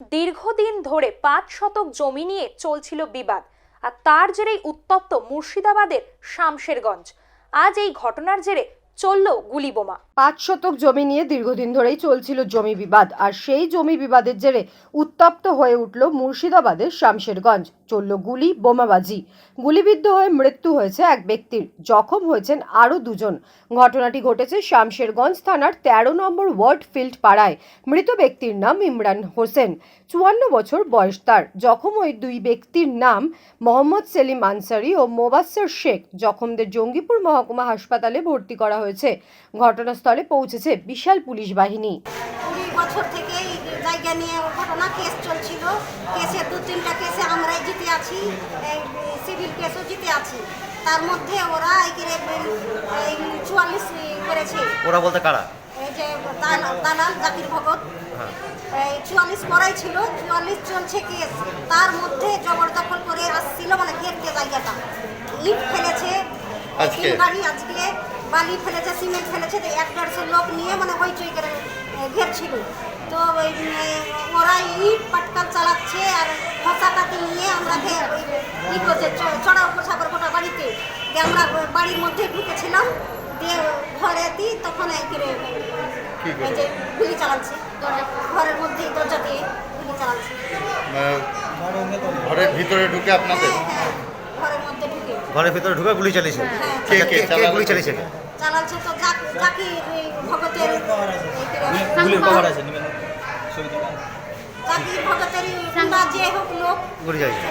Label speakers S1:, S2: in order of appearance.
S1: দীর্ঘদিন ধরে পাঁচ শতক জমি নিয়ে চলছিল বিবাদ, আর তার জেরেই উত্তপ্ত মুর্শিদাবাদের শামশেরগঞ্জ। আজ এই ঘটনার জেরে চলল গুলি বোমা
S2: পাঁচ শতক জমি নিয়ে দীর্ঘদিন ধরেই চলছিল জমি বিবাদ, আর সেই জমি বিবাদের জেরে উত্তপ্ত হয়ে উঠল মুর্শিদাবাদের শামশেরগঞ্জ। চলল গুলি, বোমাবাজি। গুলিবিদ্ধ হয়ে মৃত্যু হয়েছে এক ব্যক্তির। জখম হয়েছেন আরও দুজন। ঘটনাটি ঘটেছে শামশেরগঞ্জ থানার তেরো নম্বর ওয়ার্ড ফিল্ড পাড়ায় মৃত ব্যক্তির নাম ইমরান হোসেন। চুয়ান্ন বছর বয়স তার। জখম ওই দুই ব্যক্তির নাম মোহাম্মদ সেলিম আনসারি ও মোবাস্সর শেখ। জখমদের জঙ্গিপুর মহকুমা হাসপাতালে ভর্তি করা হয়েছে। ঘটনাস্থলে পৌঁছেছে বিশাল পুলিশ বাহিনী।
S3: কুড়ি বছর থেকে এই জায়গা নিয়ে ঘটনা কেস চলছিল। কেসে দু তিনটা কেসে আমরাই জিতে আছি সিভিল কেসও জিতে আছি। তার মধ্যে ওরা এই চুয়াল্লিশ করেছে।
S4: ওরা বলতে কারা?
S3: এই যে দালাল জাকির ভগত
S4: হ্যাঁ।
S3: এই চুয়াল্লিশ করাই ছিল চুয়াল্লিশ চলছে কেস। তার মধ্যে জবরদখল করে আসছিল মানে ঘেরতে জায়গাটা। ইট ফেলেছে।
S4: আজকে?
S3: আজকে বালি ফেলেছে সিমেন্ট ফেলেছে তো এক দেড়শো লোক নিয়ে মানে হইচই করে ঘেরছিল তো ওই ওরা ইট পাটকাল চালাচ্ছে আর ফসা কাটি নিয়ে আমরা ওই ই করছে চ- চড়াও করে গোটা বাড়িতে। দিয়ে আমরা বাড়ির মধ্যে ঢুকেছিলাম দিয়ে ঘরে দিই তখন এই করে এই যে গুলি চালাচ্ছে ঘরের মধ্যেই দরজা দিয়ে গুলি চালাচ্ছে।
S4: ঘরের ভিতরে ঢুকে আপনাদের?
S3: হ্যাঁ হ্যাঁ। ঘরের
S4: ভিতরে ঢুকে। গুলি চালিয়েছে।
S3: হ্যাঁ।
S4: কে কে কে? গুলি চালিয়েছে?
S3: চালাচ্ছে তো জাক- ভগতের গুলি
S5: গুলির কভার আছে নেবেন
S3: জাকির ভগতের গুন্ডা যে হোক লোক।
S4: গুলি চালিয়েছে।